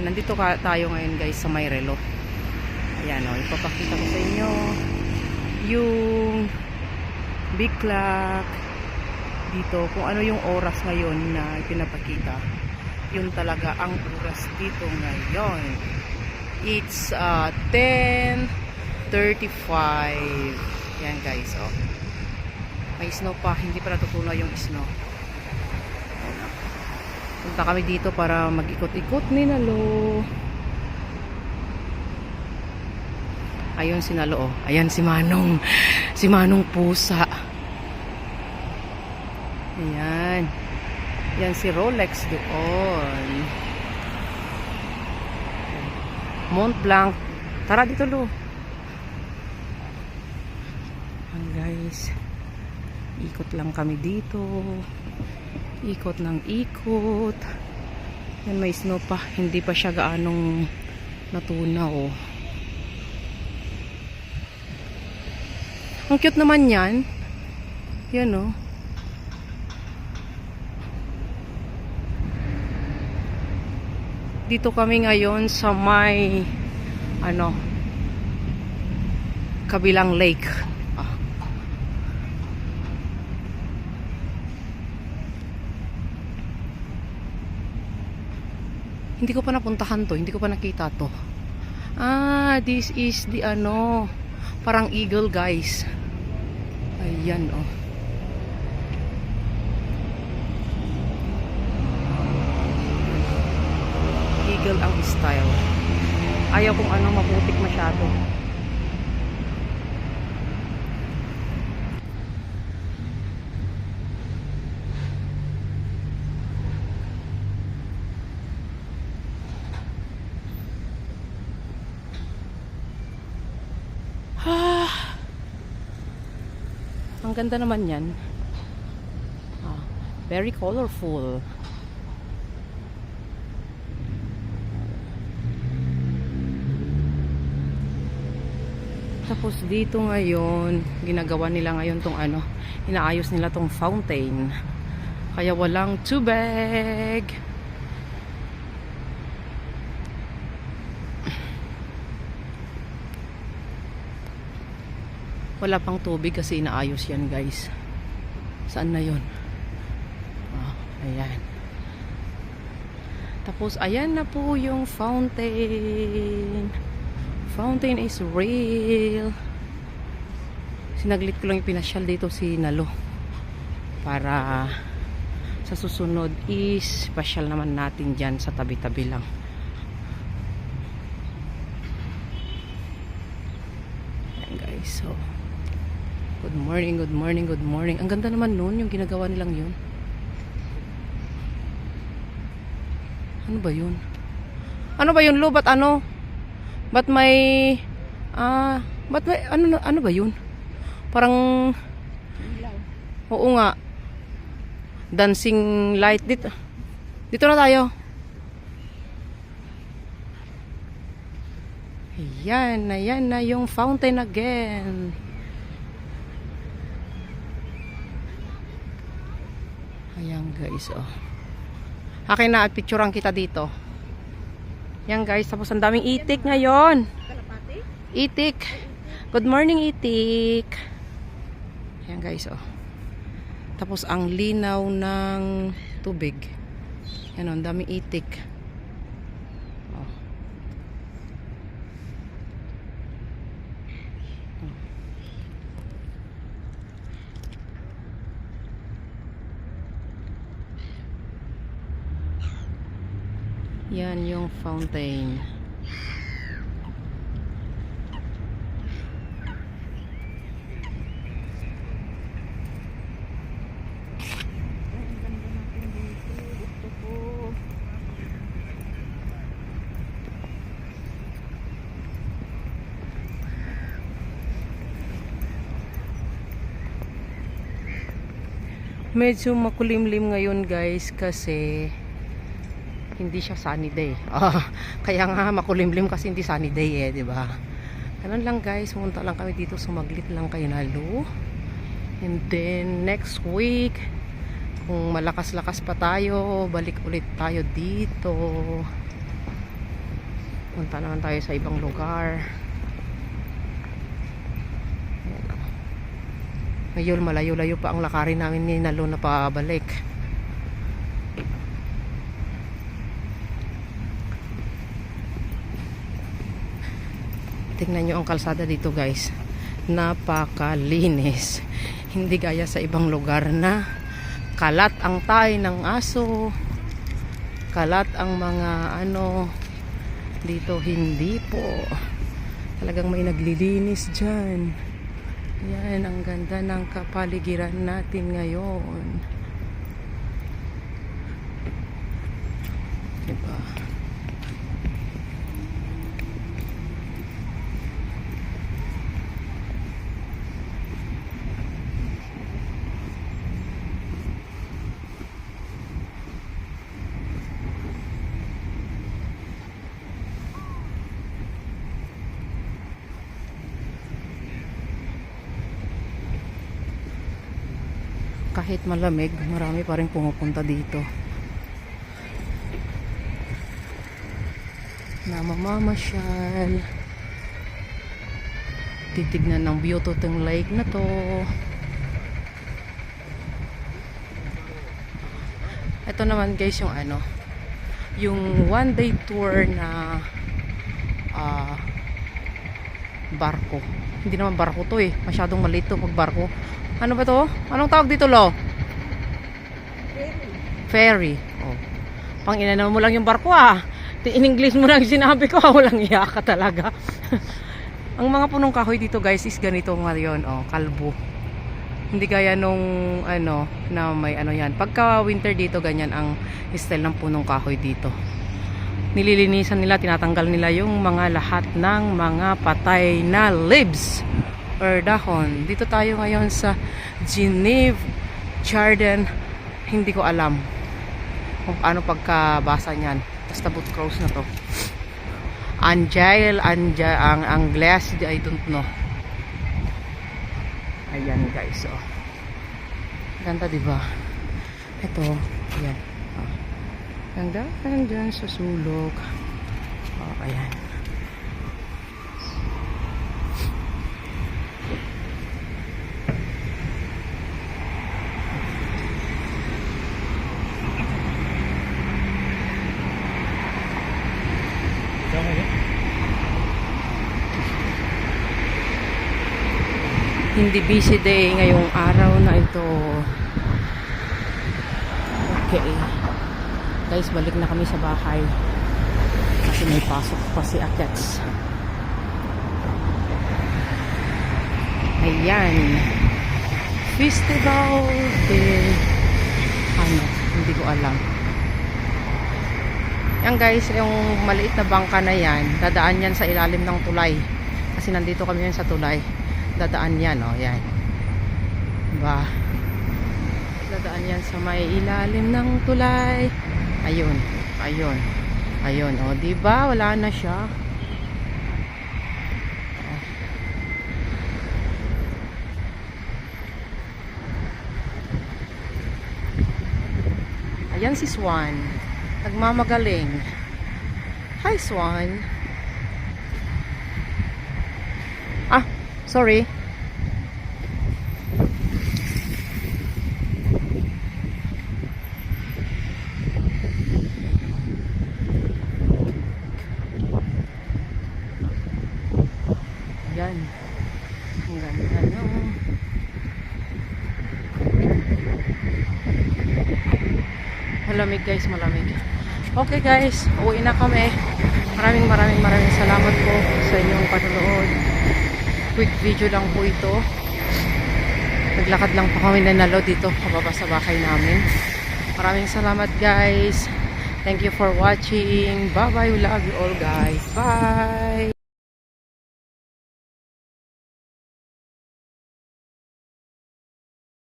Ayan, nandito ka, tayo ngayon guys sa Mayrelo. Ayan o, ipapakita ko sa inyo yung big clock dito. Kung ano yung oras ngayon na pinapakita. Yun talaga ang oras dito ngayon. It's uh, 10.35. Ayan guys, oh. May snow pa, hindi pa natutunaw yung snow. Punta kami dito para mag-ikot-ikot ni Nalo. Ayun si Nalo. oh. Ayan si Manong. Si Manong pusa. Ayan. Yan si Rolex doon. Mont Blanc. Tara dito, Lu. Ayan, guys. Ikot lang kami dito. Ikot ng ikot. Yan, may snow pa. Hindi pa siya gaanong natunaw. Ang cute naman yan. Yan, oh. Dito kami ngayon sa may ano kabilang lake. Hindi ko pa napuntahan to, hindi ko pa nakita to. Ah, this is the ano, parang eagle guys. Ayan oh. Eagle ang style. Ayaw kung ano maputik masyado. Ah. Ang ganda naman yan. Ah, very colorful. Tapos dito ngayon, ginagawa nila ngayon tong ano, inaayos nila tong fountain. Kaya walang tubig. Wala pang tubig kasi inaayos yan guys. Saan na yon? Oh, ayan. Tapos ayan na po yung fountain. Fountain is real. Sinaglit ko lang yung pinasyal dito si Nalo. Para sa susunod is pasyal naman natin dyan sa tabi-tabi lang. Ayan guys, so good morning, good morning, good morning. Ang ganda naman nun, yung ginagawa nilang yun. Ano ba yun? Ano ba yun, Lo? Ba't ano? Ba't may... Ah... ba't may... Ano, ano ba yun? Parang... Oo nga. Dancing light. Dito. Dito na tayo. Ayan, ayan na yung fountain again. Ayan guys, oh. Akin na at picturean kita dito. Yan guys, tapos ang daming itik ngayon. Itik. Good morning, itik. Ayan guys, oh. Tapos ang linaw ng tubig. Yan oh, ang daming itik. Oh. Yan yung fountain. Medyo makulimlim ngayon guys kasi hindi siya sunny day. Ah, kaya nga makulimlim kasi hindi sunny day eh, 'di ba? Ganun lang guys, pumunta lang kami dito sumaglit lang kay Nalu. And then next week kung malakas-lakas pa tayo, balik ulit tayo dito. Punta naman tayo sa ibang lugar. Ngayon, malayo-layo pa ang lakarin namin ni Nalo na pabalik. Tingnan nyo ang kalsada dito guys. Napakalinis. Hindi gaya sa ibang lugar na kalat ang tay ng aso. Kalat ang mga ano dito hindi po. Talagang may naglilinis dyan. Yan, ang ganda ng kapaligiran natin ngayon. Diba? Kahit malamig, marami pa rin pumupunta dito. Namamamasyal. Titignan ng beauty tong lake na to. Ito naman guys yung ano, yung one day tour na ah barko. Hindi naman barko to eh. Masyadong maliit to pag barko. Ano ba to? Anong tawag dito, Lo? Ferry. Oh. Pang inano mo lang yung barko ah. In English mo lang sinabi ko, ah, walang iya ka talaga. Ang mga punong kahoy dito guys is ganito ngayon, oh, kalbo. Hindi gaya nung ano na may ano yan. Pagka winter dito ganyan ang style ng punong kahoy dito. Nililinisan nila, tinatanggal nila yung mga lahat ng mga patay na leaves or. Dito tayo ngayon sa Geneve Garden. Hindi ko alam kung paano pagkabasa niyan. Basta boot cross na to. Angel, Angel, ang Angles, I don't know. Ayan guys, oh. Ganda, ba? Ito, ayan. Oh. Ganda, dyan sa sulok. Oh, ayan. Hindi busy day ngayong araw na ito. Okay. Guys, balik na kami sa bahay. Kasi may pasok pa si Akets. Ayan. Festival de... Ano? Hindi ko alam. Yan guys, yung maliit na bangka na yan, dadaan yan sa ilalim ng tulay. Kasi nandito kami yan sa tulay. Dadaan yan, oh, yan. Diba? Dadaan yan sa may ilalim ng tulay. Ayun, ayun. Ayun, oh, di ba? Wala na siya. Ayan si Swan. Nagmamagaling. Hi, Swan. Ah, sorry. Yan. Ang ganda no. Malamig guys, malamig. Okay guys, uwi na kami. Maraming maraming maraming salamat po sa inyong panonood. Quick video lang po ito. Naglakad lang po kami na nalo dito pababa sa bahay namin. Maraming salamat guys. Thank you for watching. Bye bye. We love you all guys. Bye.